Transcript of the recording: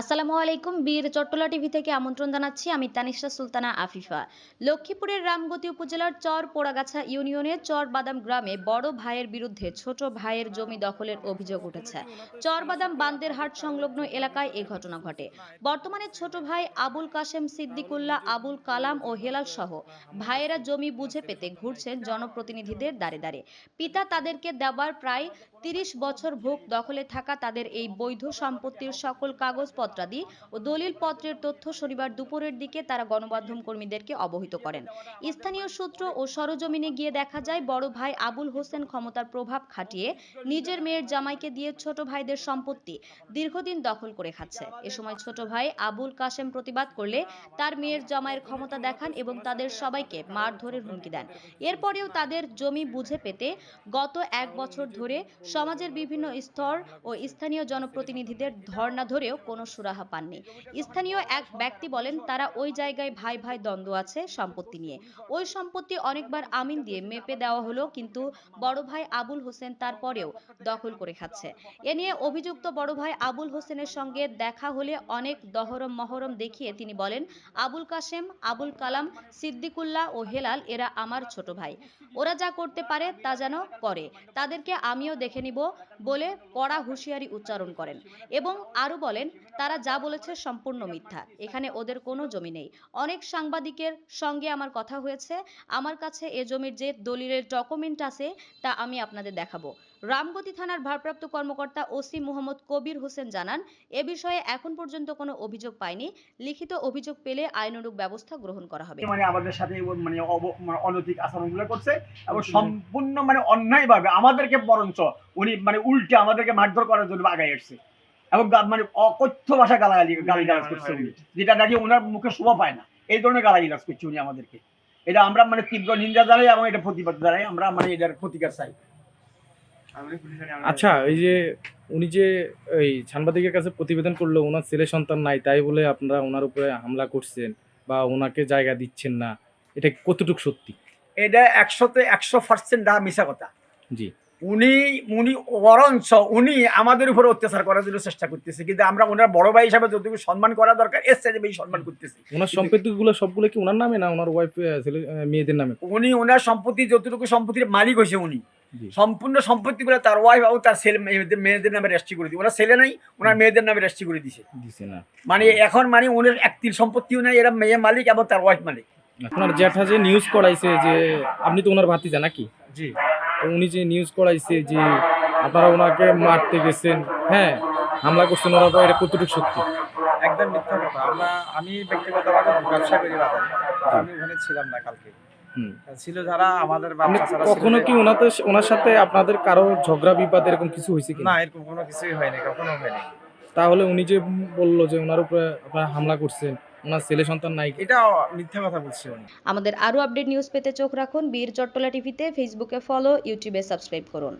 আসসালামু আলাইকুম, বীর চট্টলা টিভি থেকে আমন্ত্রণ জানাচ্ছি আমি তানিশা সুলতানা আফিফা। লক্ষ্মীপুরের রামগতি উপজেলার চর পোড়াগাছা ইউনিয়নের চর বাদাম গ্রামে বড় ভাইয়ের বিরুদ্ধে ছোট ভাইয়ের জমি দখলের অভিযোগ উঠেছে। চর বাদাম বান্দের হাট সংলগ্ন এলাকায় এই ঘটনা ঘটে। বর্তমানে ছোট ভাই আবুল কাশেম সিদ্দিকুল্লাহ, আবুল কালাম ও হেলাল সহ ভাইয়েরা জমি বুঝে পেতে ঘুরছেন জনপ্রতিনিধিদের দাঁড়ে দাঁড়ে। পিতা তাদেরকে দেওয়ার প্রায় তিরিশ বছর ভোগ দখলে থাকা তাদের এই বৈধ সম্পত্তির সকল কাগজপত্রাদি ও দলিল পত্রের তথ্য শনিবার দুপুরের দিকে তারা গণমাধ্যম কর্মীদেরকে অবহিত করেন। স্থানীয় সূত্র ও সরজমিনে গিয়ে দেখা যায়, বড় ভাই আবুল হোসেন ক্ষমতার প্রভাব খাটিয়ে নিজের মেয়ের জামাইকে দিয়ে ছোট ভাইদের সম্পত্তি দীর্ঘদিন দখল করে খাচ্ছে। এ সময় ছোট ভাই আবুল কাশেম প্রতিবাদ করলে তার মেয়ের জামাইয়ের ক্ষমতা দেখান এবং তাদের সবাইকে মারধরের হুমকি দেন। এরপরেও তাদের জমি বুঝে পেতে গত এক বছর ধরে সমাজের বিভিন্ন স্তর ও স্থানীয় জনপ্রতিনিধিদের ধর্ণা ধরেও কোনো সুরাহা পাননি। স্থানীয় এক ব্যক্তি বলেন, তারা ওই জায়গায় ভাই ভাই দ্বন্দ্ব আছে সম্পত্তি নিয়ে। ওই সম্পত্তি অনেকবার আমিন দিয়ে মেপে দেওয়া হলো কিন্তু বড় ভাই আবুল হোসেন তারপরেও দখল করে খাচ্ছে। এ নিয়ে অভিযুক্ত বড় ভাই আবুল হোসেনের সঙ্গে দেখা হলে অনেক দহরম মহরম দেখিয়ে তিনি বলেন, আবুল কাশেম, আবুল কালাম, সিদ্দিকুল্লাহ ও হেলাল এরা আমার ছোট ভাই। ওরা যা করতে পারে তা যেন করে। তাদেরকে আমিও দেখে নিব বলে কড়া হুঁশিয়ারি উচ্চারণ করেন এবং আরও বলেন, তারা যা বলেছে সম্পূর্ণ মিথ্যা। এখানে ওদের কোনো জমি নেই। অনেক সাংবাদিকের সঙ্গে আমার কথা হয়েছে। আমার কাছে এ জমির যে দলিলের ডকুমেন্ট আছে, তা আমি আপনাদের দেখাবো। রামগতি থানার ভারপ্রাপ্ত কর্মকর্তা ওসি মোহাম্মদ কবির হোসেন জানান, এ বিষয়ে এখন পর্যন্ত কোনো অভিযোগ পায়নি লিখিত অভিযোগ পেলে আইনানুগ ব্যবস্থা গ্রহণ করা হবে। মানে আমাদের সাথে মানে অব- মানে অনৈতিক আচরণগুলো করছে এবং সম্পূর্ণ মানে অন্যায়ভাবে আমাদেরকে বরঞ্চ উনি মানে উল্টে আমাদেরকে মারধর করার জন্য আগায় এসছে এবং মানে অকথ্য ভাষা গালাগালি গালি গালাজ করছে উনি। যেটা নাকি ওনার মুখে শোভা পায় না। এই ধরনের গালাগালি করছে উনি আমাদেরকে। এটা আমরা মানে তীব্র নিন্দা জানাই এবং এটা প্রতিবাদ জানাই। আমরা মানে এটার প্রতিকার চাই। আচ্ছা এই যে উনি যে এই সাংবাদিকের কাছে প্রতিবেদন করল ওনার ছেলে সন্তান নাই তাই বলে আপনারা ওনার উপরে হামলা করছেন বা ওনাকে জায়গা দিচ্ছেন না? এটা কতটুকু সত্যি? এটা একশোতে একশো পার্সেন্ট মিশা কথা। জি। উনি উনি বরঞ্চ উনি আমাদের উপরে অত্যাচার করার জন্য চেষ্টা করতেছে। কিন্তু আমরা ওনার বড় ভাই হিসাবে যতটুকু সম্মান করা দরকার এর চাইতে বেশি সম্মান করতেছি। ওনার সম্পত্তিগুলো সবগুলো কি ওনার নামে না ওনার ওয়াইফ ছেলে মেয়েদের নামে? উনি ওনার সম্পত্তি যতটুকু সম্পত্তির মালিক হয়েছে উনি সম্পূর্ণ সম্পত্তিগুলো তার ওয়াইফ এবং তার ছেলে মেয়েদের নামে রেজিস্ট্রি করে দিই ওনার ছেলে নাই ওনার মেয়েদের নামে রেজিস্ট্রি করে দিছে। দিছে না। মানে এখন মানে ওনার একটির সম্পত্তিও নাই এরা মেয়ে মালিক এবং তার ওয়াইফ মালিক। আপনার জ্যাঠা যে নিউজ করাইছে যে আপনি তো ওনার ভাতিজা নাকি? জি। উনি যে নিউজ করাইছে যে আপনারা ওনাকে মারতে গেছেন হ্যাঁ হামলা করছেন ওরা এটা কতটুকু সত্যি? একদম মিথ্যা কথা। আমরা আমি ব্যক্তিগতভাবে ব্যবসা করি বাজারে আমি ওখানে ছিলাম না কালকে। ছিল যারা আমাদের ছাড়া কখনো কি ওনাতে ওনার সাথে আপনাদের কারও ঝগড়া বিবাদ এরকম কিছু হয়েছে কি না এরকম কোনো কিছুই হয়নি কখনো হয়নি। তাহলে উনি যে বলল যে ওনার উপরে আপনারা হামলা করছেন ওনার ছেলে সন্তান নাই। এটা মিথ্যা কথা বলছে উনি। আমাদের আরও আপডেট নিউজ পেতে চোখ রাখুন বীর চট্টলা টিভিতে ফেসবুকে ফলো ইউটিউবে সাবস্ক্রাইব করুন।